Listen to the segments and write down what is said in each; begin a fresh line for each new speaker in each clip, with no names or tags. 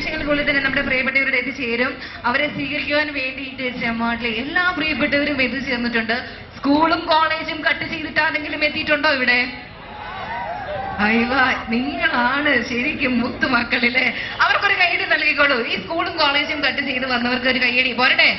നിമിഷങ്ങൾക്കുള്ളിൽ തന്നെ നമ്മുടെ പ്രിയപ്പെട്ടവരുടെ എത്തിച്ചേരും അവരെ സ്വീകരിക്കുവാൻ വേണ്ടിയിട്ട് ചെമ്മാട്ടിലെ എല്ലാ പ്രിയപ്പെട്ടവരും എത്തിച്ചേർന്നിട്ടുണ്ട് സ്കൂളും കോളേജും കട്ട് ചെയ്തിട്ടാണെങ്കിലും എത്തിയിട്ടുണ്ടോ ഇവിടെ? അയ്യ നിങ്ങളാണ് ശരിക്കും മുത്തു മുത്തുമക്കളിലെ അവർക്കൊരു കൈയടി നൽകിക്കോളൂ. ഈ സ്കൂളും കോളേജും കട്ട് ചെയ്ത് വന്നവർക്ക് ഒരു കൈയടി പോരട്ടെ?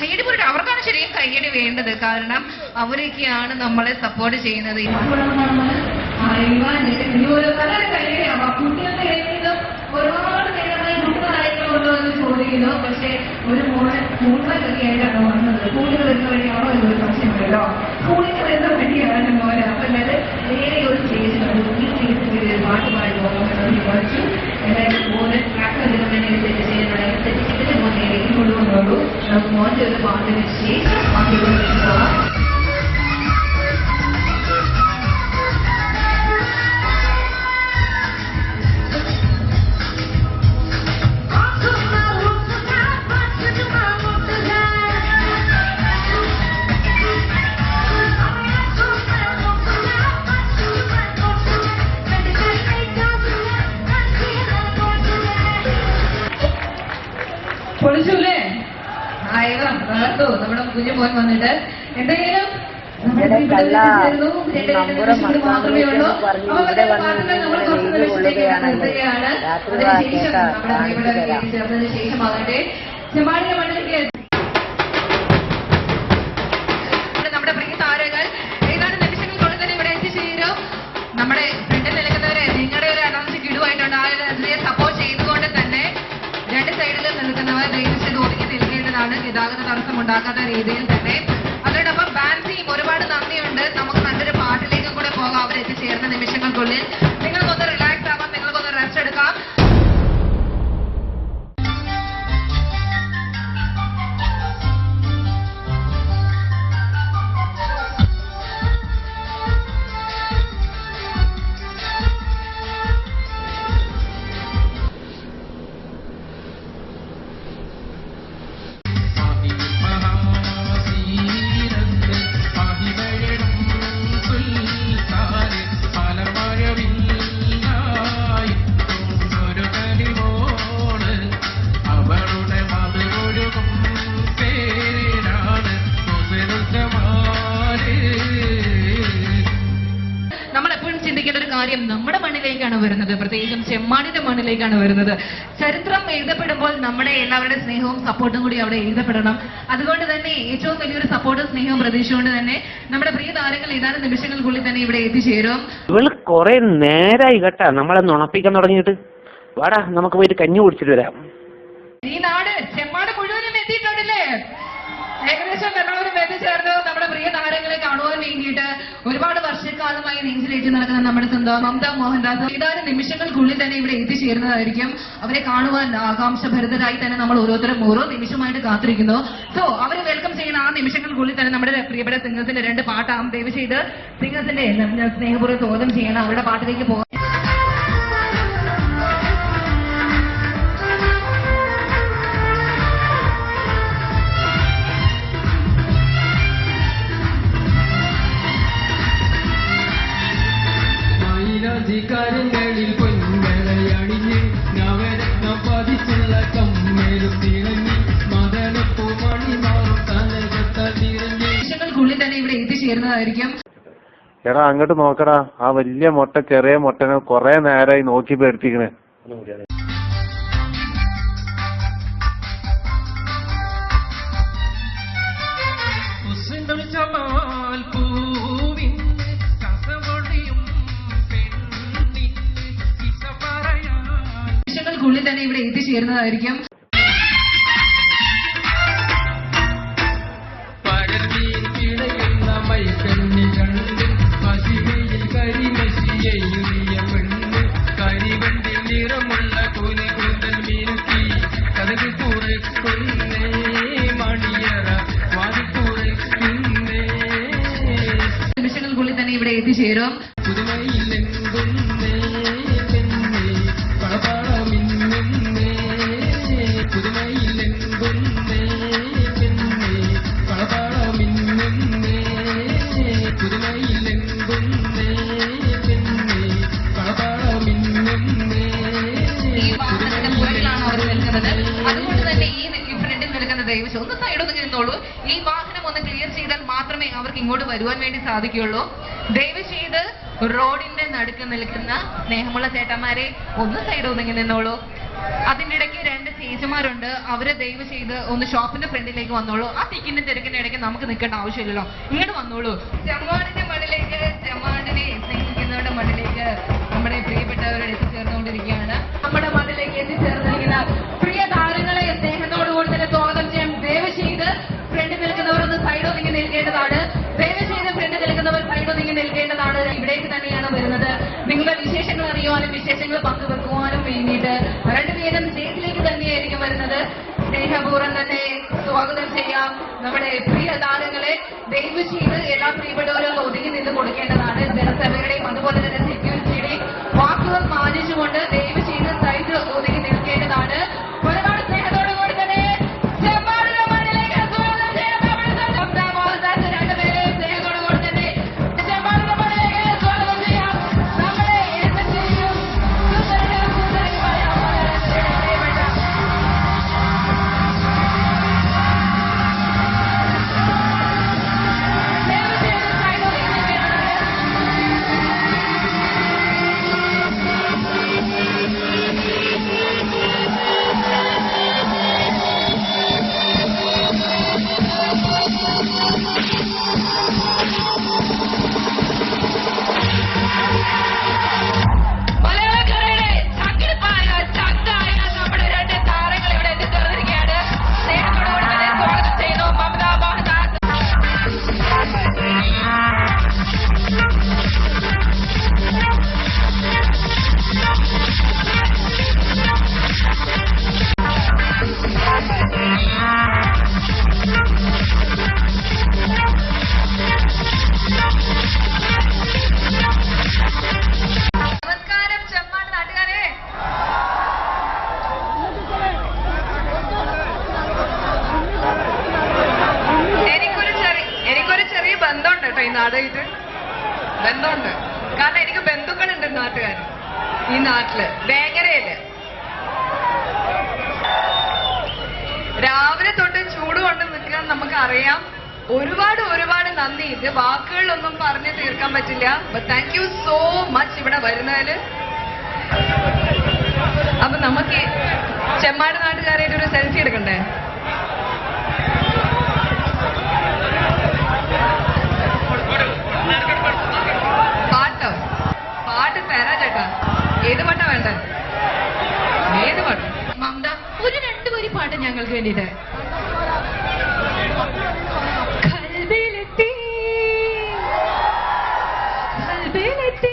കൈയടി പോരട്ടെ. അവർക്കാണ് ശരിക്കും കൈയടി വേണ്ടത്. കാരണം അവരൊക്കെയാണ് നമ്മളെ സപ്പോർട്ട് ചെയ്യുന്നത്. അയ്യ, ഈ ഒരു നല്ലൊരു കൈയടിയാണ്. ആ കുട്ടികളുടെ കയ്യിൽ നിന്നും ഒരുപാട് നേരമായി കുട്ടികളായിട്ടുണ്ടോ എന്ന് ചോദിക്കുന്നു പക്ഷേ ഒരു സ്കൂളിലൊക്കെ ആയിട്ടാണ് വന്നത് സ്കൂളിൽ വരുന്ന വഴിയാണോ എന്നൊരു സംശയമുണ്ടല്ലോ സ്കൂളിൽ വരുന്ന വഴിയാണ് മോനെ. അപ്പൊ അല്ലാതെ വേറെ ഒരു സ്റ്റേജിലാണ് ഈ സ്റ്റേജിൽ പാട്ട് പാടി പോകുന്നത് വിചാരിച്ചു എന്തായാലും മോനെ ട്രാക്ക് അതിന് തന്നെ തെറ്റ് മോനെ നേരേക്ക് കൊണ്ടുവന്നുള്ളൂ നമുക്ക് മോന്റെ ഒരു പാട്ടിന് ശേഷം പൊളിച്ചൂല്ലേ? ആയിരം കേട്ടോ നമ്മുടെ കുഞ്ഞു മോൻ വന്നിട്ട്. നിമിഷങ്ങൾ മാത്രമേ ഉള്ളൂ. നമ്മൾ
ഇങ്ങനെ
കുറച്ച്
വെയിൽ
നിർത്തുകയാണ്. അതിനുശേഷം നമ്മുടെ
കാണിച്ചു
ചേർന്നതിന് ശേഷമാകട്ടെ ചെമ്മാടിയ മണ്ണിലേക്ക് ഗതാഗത തടസ്സം ഉണ്ടാക്കാത്ത രീതിയിൽ തന്നെ. അതോടൊപ്പം ബാൻസിയും ഒരുപാട് നന്ദിയുണ്ട്. നമുക്ക് നല്ലൊരു പാട്ടിലേക്കും കൂടെ പോകാം. അവർ എത്തിച്ചേർന്ന നിമിഷങ്ങൾക്കുള്ളിൽ കാര്യം നമ്മുടെ മണ്ണിലേക്കാണ് വരുന്നത്. പ്രത്യേകിച്ചും ചെമ്മാടിന്റെ മണ്ണിലേക്കാണ് വരുന്നത്. ചരിത്രം എഴുതപ്പെടുമ്പോൾ നമ്മുടെ എല്ലാവരുടെ സ്നേഹവും സപ്പോർട്ടും കൂടി അവിടെ എഴുതപ്പെടണം. അതുകൊണ്ട് തന്നെ ഏറ്റവും വലിയൊരു സപ്പോർട്ടും സ്നേഹവും പ്രതീക്ഷിച്ചുകൊണ്ട് തന്നെ നമ്മുടെ പ്രിയ താരങ്ങൾ ഏതാനും നിമിഷങ്ങൾക്കുള്ളിൽ തന്നെ ഇവിടെ എത്തിച്ചേരും.
ഇവൾ കുറെ നേരായി കേട്ടാ. നമ്മളെ നുണപ്പിക്കാൻ തുടങ്ങിയിട്ട്. വാടാ നമുക്ക് പോയിട്ട് കഞ്ഞി കുടിച്ചിട്ട് വരാം.
ഈ നാട് ചെമ്മാട് മുഴുവനും എത്തിയിട്ടുണ്ടല്ലേ ഏകദേശം എല്ലാവരും എത്തിച്ചേർന്ന് നമ്മുടെ പ്രിയ താരങ്ങളെ കാണുവാൻ വേണ്ടിയിട്ട് ഒരുപാട് വർഷക്കാലമായി നെഞ്ചിലേറ്റ് നടക്കുന്ന നമ്മുടെ സ്വന്തം മമത മോഹൻദാസ്. ഏതാനും നിമിഷങ്ങൾക്കുള്ളിൽ തന്നെ ഇവിടെ എത്തിച്ചേരുന്നതായിരിക്കും അവരെ കാണുവാൻ ആകാംക്ഷഭരിതരായി തന്നെ നമ്മൾ ഓരോരുത്തരും ഓരോ നിമിഷമായിട്ട് കാത്തിരിക്കുന്നു. സോ അവരെ വെൽക്കം ചെയ്യുന്ന ആ നിമിഷങ്ങൾക്കുള്ളിൽ തന്നെ നമ്മുടെ പ്രിയപ്പെട്ട സിംഗത്തിന്റെ രണ്ട് പാട്ടാകും. ദയവ് ചെയ്ത് സിംഗത്തിന്റെ സ്നേഹപൂർവം ചോദ്യം ചെയ്യണം അവരുടെ പാട്ടിലേക്ക് പോകാം. എത്തിച്ചേരുന്നതായിരിക്കും.
എടാ അങ്ങോട്ട് നോക്കടാ. ആ വലിയ മുട്ട ചെറിയ മുട്ടനെ കൊറേ നേരമായി നോക്കി പേടിപ്പിക്കണേ
പറയാൻ.
തന്നെ ഇവിടെ എത്തിച്ചേരുന്നതായിരിക്കും.
പുതുമയിലെങ്കുന്നേ അതുകൊണ്ട് തന്നെ
ഈ വാഹനത്തിന്റെ പുറകിലാണ് ദയവ് ഒന്ന് സൈഡ് ഒന്ന് നിന്നോളൂ ഈ വാഹനം ഒന്ന് ക്ലിയർ ചെയ്താൽ മാത്രമേ അവർക്ക് ഇങ്ങോട്ട് വരുവാൻ വേണ്ടി സാധിക്കുകയുള്ളൂ. ദയവ് ചെയ്ത് റോഡിന്റെ നടുക്ക് നിൽക്കുന്ന സ്നേഹമുള്ള ചേട്ടന്മാരെ ഒന്ന് സൈഡ് ഒന്നിങ്ങി നിന്നോളൂ. അതിന്റെ ഇടയ്ക്ക് രണ്ട് ചേച്ചിമാരുണ്ട്. അവരെ ദയവ് ചെയ്ത് ഒന്ന് ഷോപ്പിന്റെ ഫ്രണ്ടിലേക്ക് വന്നോളൂ. ആ തിക്കിന്റെ തിരക്കിന്റെ ഇടയ്ക്ക് നമുക്ക് നിൽക്കേണ്ട ആവശ്യമില്ലല്ലോ. ഇങ്ങോട്ട് വന്നോളൂ. ജമാടിന്റെ മണ്ണിലേക്ക് ജമാടിനെ സ്നേഹിക്കുന്നവരുടെ മണ്ണിലേക്ക് നമ്മുടെ പ്രിയപ്പെട്ടവരോട് എത്തിച്ചേർന്നുകൊണ്ടിരിക്കുകയാണ്. നമ്മുടെ മണ്ണിലേക്ക് എത്തിച്ചേർന്നിരിക്കുന്ന പ്രിയ താരങ്ങളെ സ്നേഹത്തോടുകൂടി നിൽക്കേണ്ടതാണ്. ദയവ് ചെയ്ത് ഫ്രണ്ടിൽ നിൽക്കുന്നവർ സൈഡ് നൽകേണ്ടതാണ് ഇവിടേക്ക് തന്നെയാണ് വരുന്നത്. നിങ്ങളുടെ വിശേഷങ്ങൾ അറിയുവാനും വിശേഷങ്ങൾ പങ്കുവെക്കുവാനും വേണ്ടിയിട്ട് രണ്ടുപേരും സ്റ്റേജിലേക്ക് തന്നെയായിരിക്കും വരുന്നത്. സ്നേഹപൂർവം തന്നെ സ്വാഗതം ചെയ്യാം. നമ്മുടെ പ്രിയ താരങ്ങളെ ദയവ് ചെയ്ത് എല്ലാ പ്രിയപ്പെട്ടവരും ഒതുങ്ങി നിന്ന് കൊടുക്കേണ്ടതാണ്. ജനസഭയുടെയും അതുപോലെ തന്നെ സെക്യൂരിറ്റിയുടെയും വാക്കുകൾ മാനിച്ചുകൊണ്ട് നാടായിട്ട് ബന്ധമുണ്ട്. കാരണം എനിക്ക് ബന്ധുക്കളുണ്ട് നാട്ടുകാർ ഈ നാട്ടിൽ വേങ്ങരയിൽ രാവിലെ തൊട്ട് ചൂട് കൊണ്ട് നിൽക്കാൻ നമുക്കറിയാം. ഒരുപാട് ഒരുപാട് നന്ദി. ഇത് വാക്കുകളൊന്നും പറഞ്ഞ് തീർക്കാൻ പറ്റില്ല. താങ്ക് യു സോ മച്ച് ഇവിടെ വരുന്നതിൽ അപ്പൊ നമുക്ക് ചെമ്മാട് നാട്ടുകാരായിട്ട് ഒരു സെൽഫി എടുക്കണ്ടേ? வேண்டிட்டேன் கல்விலத்தி கல்விலத்தி